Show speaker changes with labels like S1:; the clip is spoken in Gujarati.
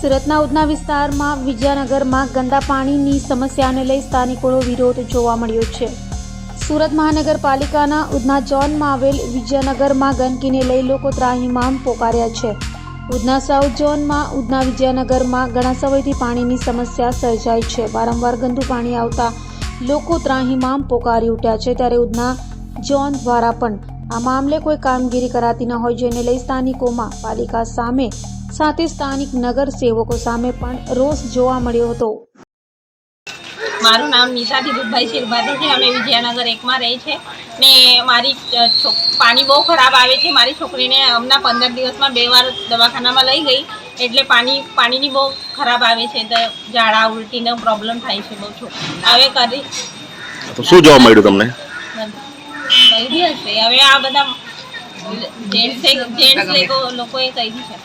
S1: સુરતના ઉધના વિસ્તારમાં વિદ્યાનગરમાં ગંદા પાણીની સમસ્યાને લઈ સ્થાનિકોનો વિરોધ જોવા મળ્યો છે. સુરત મહાનગરપાલિકાના ઉધના ઝોનમાં આવેલ વિજયનગરમાં ગંદકીને લઈ લોકો ત્રાહિમામ પોકાર્યા છે. ઉધના સાઉથ ઝોનમાં ઉધના વિજયનગરમાં ઘણા સમયથી પાણીની સમસ્યા સર્જાઈ છે. વારંવાર ગંદુ પાણી આવતા લોકો ત્રાહીમામ પોકારી ઉઠ્યા છે ત્યારે ઉધના ઝોન દ્વારા પણ આ મામલે કોઈ કામગીરી કરાતી ન હોય જેને લઈ સ્થાનિકોમાં પાલિકા સામે સાથે સ્થાનિક નગર સેવકો સામે પણ રોષ જોવા મળ્યો હતો.
S2: મારું નામ નિશા દિલીપભાઈ શિરભાતે છે અમે વિજયનગર એકમાં રહી છે. ને મારી પાણી બહુ ખરાબ આવે છે. મારી છોકરીને હમણાં પંદર દિવસમાં બે વાર દવાખાનામાં લઈ ગઈ. એટલે પાણી પાણીની બહુ ખરાબ આવે છે. ઝાડા ઉલટીનો પ્રોબ્લેમ થાય છે બહુ છોકરી હવે કરી
S3: શું જોવા મળ્યું તમને?
S2: કહી દી હશે હવે આ બધા જેન્ટ્સ જેન્ટ્સ લોકો લોકોએ કહી છે